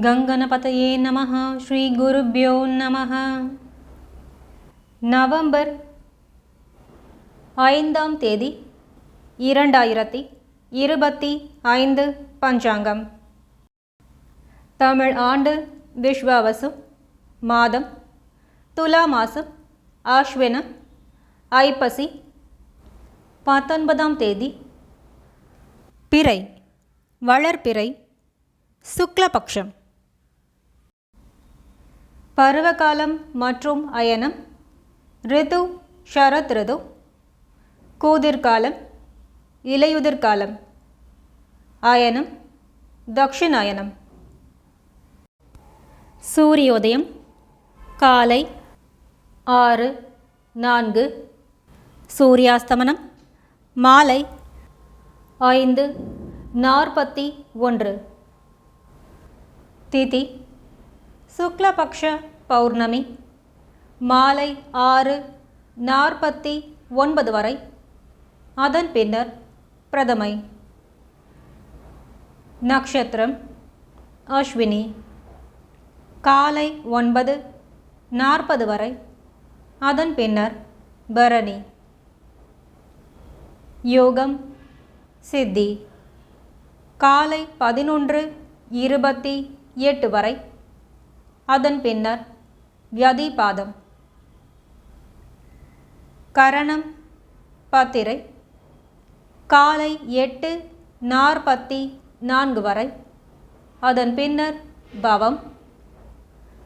கங்கணபதயே நம ஸ்ரீ குருப்யோ நம நவம்பர் ஐந்தாம் தேதி இரண்டாயிரத்தி இருபத்தி ஐந்து பஞ்சாங்கம். தமிழ் ஆண்டு விஸ்வாவசு மாதம் துலா மாசம் ஆஷ்வின ஐப்பசி பத்தொன்பதாம் தேதி பிறை வளர்பிறை சுக்லபக்ஷம். பருவகாலம் மற்றும் அயனம். ரிது ஷரத் ரிது. கூதிர்காலம் இலையுதிர்காலம். அயனம் தக்ஷிணாயனம். சூரியோதயம் காலை ஆறு நான்கு. சூரியாஸ்தமனம் மாலை ஐந்து நாற்பத்தி ஒன்று. திதி சுக்லபக்ஷ பௌர்ணமி மாலை ஆறு நாற்பத்தி ஒன்பது வரை. அதன் பின்னர் பிரதமை. நக்ஷத்திரம் அஸ்வினி காலை ஒன்பது நாற்பது வரை. அதன் பின்னர் பரணி. யோகம் சித்தி காலை பதினொன்று இருபத்தி எட்டு வரை. அதன் பின்னர் வியதிபாதம். கரணம் பத்திரை காலை எட்டு நாற்பத்தி நான்கு வரை. அதன் பின்னர் பவம்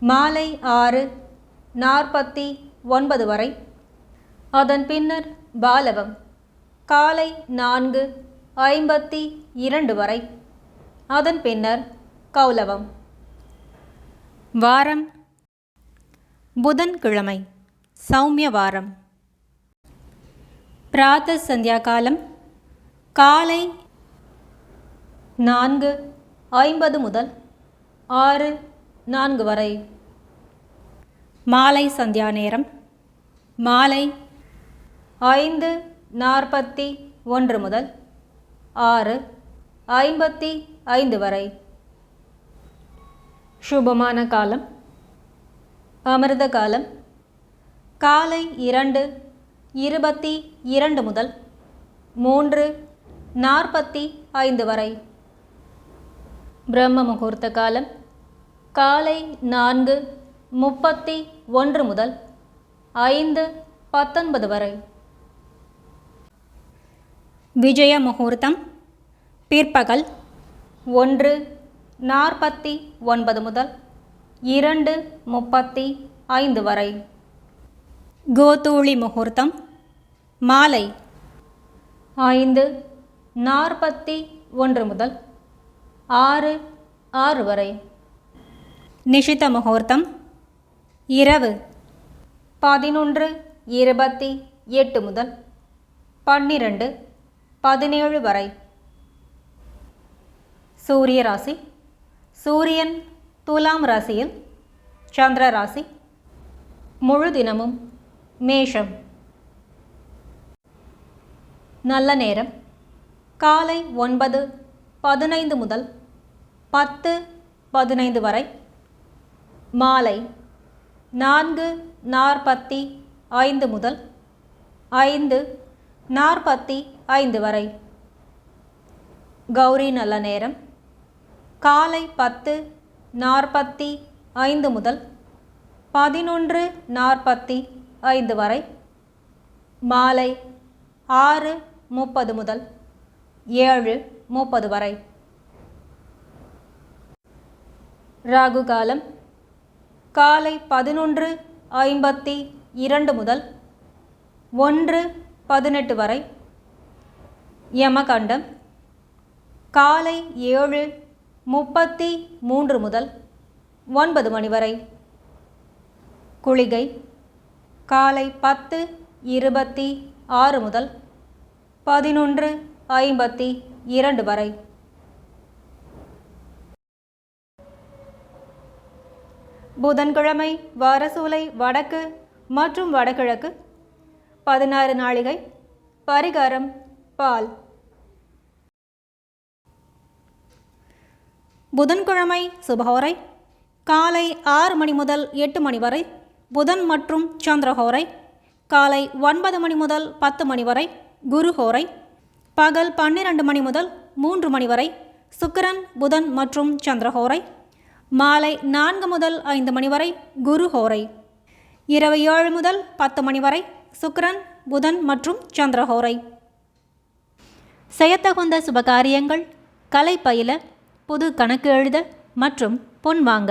மாலை ஆறு நாற்பத்தி ஒன்பது வரை. அதன் பின்னர் பாலவம் காலை நான்கு ஐம்பத்தி இரண்டு வரை. அதன் பின்னர் கௌலவம். வாரம். புதன்கிழமை சௌமிய வாரம் பிராத்த சந்தியா காலம் காலை நான்கு ஐம்பது முதல் ஆறு நான்கு வரை. மாலை சந்தியா நேரம் மாலை ஐந்து நாற்பத்தி ஒன்று முதல் ஆறு ஐம்பத்தி ஐந்து வரை. சுபமான காலம் அமிர்த காலம் காலை இரண்டு இருபத்தி இரண்டு முதல் மூன்று நாற்பத்தி ஐந்து வரை. பிரம்ம முகூர்த்த காலம் காலை நான்கு முப்பத்தி ஒன்று முதல் ஐந்து பத்தொன்பது வரை. விஜய முகூர்த்தம் பிற்பகல் ஒன்று நாற்பத்தி ஒன்பது முதல் இரண்டு முப்பத்தி ஐந்து வரை. கோதூளி முகூர்த்தம் மாலை ஐந்து நாற்பத்தி ஒன்று முதல் ஆறு ஆறு வரை. நிஷித முகூர்த்தம் இரவு பதினொன்று இருபத்தி எட்டு முதல் பன்னிரண்டு பதினேழு வரை. சூரிய ராசி சூரியன் துலாம் ராசியில் சந்திர ராசி. முழு தினமும் மேஷம். நல்ல நேரம். காலை ஒன்பது பதினைந்து முதல் பத்து பதினைந்து வரை. மாலை நான்கு நாற்பத்தி ஐந்து முதல் ஐந்து நாற்பத்தி ஐந்து வரை. கௌரி நல்ல நேரம். காலை பத்து நாற்பத்தி ஐந்து முதல் பதினொன்று நாற்பத்தி ஐந்து வரை. மாலை ஆறு முப்பது முதல் ஏழு முப்பது வரை. ராகு காலம் காலை பதினொன்று ஐம்பத்தி இரண்டு முதல் ஒன்று பதினெட்டு வரை. யமகண்டம் காலை ஏழு முப்பத்தி மூன்று முதல் ஒன்பது மணி வரை. குளிகை காலை பத்து இருபத்தி ஆறு முதல் பதினொன்று ஐம்பத்தி இரண்டு வரை. புதன்கிழமை வரசூலை வடக்கு மற்றும் வடகிழக்கு பதினாறு நாளிகை பரிகாரம் பால். புதன்கிழமை சுபஹோரை காலை ஆறு மணி முதல் எட்டு மணி வரை புதன் மற்றும் சந்திரஹோரை காலை ஒன்பது மணி முதல் பத்து மணி வரை குருஹோரை பகல் பன்னிரண்டு மணி முதல் மூன்று மணி வரை சுக்கரன் புதன் மற்றும் சந்திரஹோரை மாலை நான்கு முதல் ஐந்து மணி வரை குருஹோரை இரவு ஏழு முதல் பத்து மணி வரை சுக்கரன் புதன் மற்றும் சந்திரஹோரை செய்யத்தகுந்த சுபகாரியங்கள் கலை பயில புது கணக்கு எழுத மற்றும் பொன் வாங்க.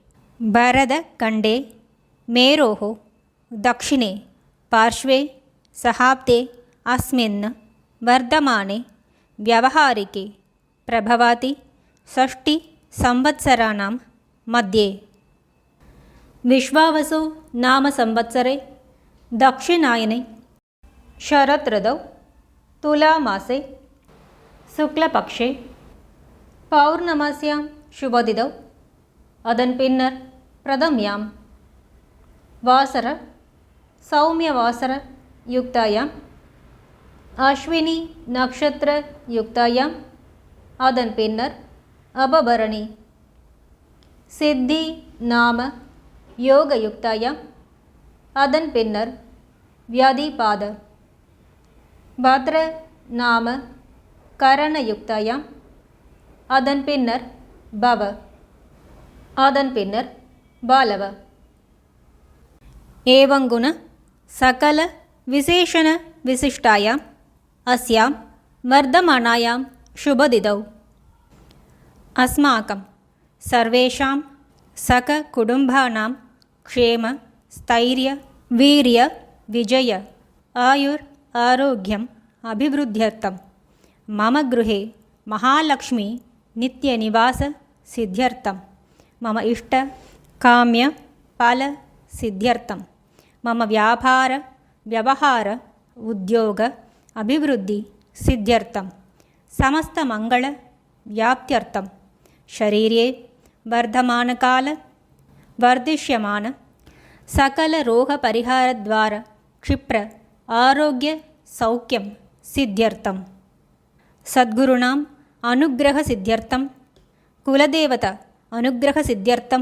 भरतखण्डे मेरोः दक्षिणे पार्श्वे सहाब्दे अस्मिन् वर्धमाने व्यवहारिके प्रभवाति षष्टिसंवत्सराणां मध्ये विश्वावसु नाम संवत्सरे दक्षिणायने शरदृतौ तुलामासे शुक्लपक्षे पौर्णमास्यां शुभदिदौ அதன் பின்னர் பிரதம்யாம் வாசர சௌமிய வாசர யுக்தாயாம் அஸ்வினி நக்ஷத்திர யுக்தாயாம் அதன் பின்னர் அபபரணி। சித்தி நாம யோக யுக்தாயாம்। அதன் பின்னர் வியாதிபாத। பத்ர நாம கரண யுக்தாயாம்। அதன் பின்னர் பவ। அதன் பின்னர் ಬಾಲವ ಏವಂಗುನ ಸಕಲ ವಿಶೇಷಣ ವಿಶಿಷ್ಟಾಯಾಂ ಅಸ್ಯಾಂ ವರ್ಧಮಾನಾಯಾಂ ಶುಭದಿದೌ ಅಸ್ಮಾಕಂ ಸರ್ವೇಷಾಂ ಸಕ ಕುಟುಂಬಾನಾಂ ಕ್ಷೇಮ ಸ್ಥೈರ್ಯ ವೀರ್ಯ ವಿಜಯ ಆಯುರ್ ಆರೋಗ್ಯಂ ಅಭಿವೃದ್ಧ್ಯರ್ಥಂ ಮಮ ಗೃಹೆ ಮಹಾಲಕ್ಷ್ಮಿ ನಿತ್ಯನಿವಾಸ ಸಿದ್ಧ್ಯರ್ಥಂ ಮಮ ಇಷ್ಟ ಕಾಮ್ಯ ಫಲ ಸಿದ್ಧ್ಯರ್ಥಂ ಮಮ ವ್ಯಾಪಾರ ವ್ಯವಹಾರ ಉದ್ಯೋಗ ಅಭಿವೃದ್ಧಿ ಸಿದ್ಧ್ಯರ್ಥಂ ಸಮಸ್ತ ಮಂಗಳ ವ್ಯಾಪ್ತ್ಯರ್ಥಂ ಶರೀರೇ ವರ್ಧಮಾನಕಾಲ ವರ್ಧಿಷ್ಯಮಾನ ಸಕಲ ರೋಗ ಪರಿಹಾರದ್ವಾರ ಕ್ಷಿಪ್ರ ಆರೋಗ್ಯ ಸೌಖ್ಯಂ ಸಿದ್ಧ್ಯರ್ಥಂ ಸದ್ಗುರುಣಾಂ ಅನುಗ್ರಹ ಸಿದ್ಧ್ಯರ್ಥಂ ಕುಲದೇವತ ಅನುಗ್ರಹ ಸಿದ್ಧ್ಯರ್ಥಂ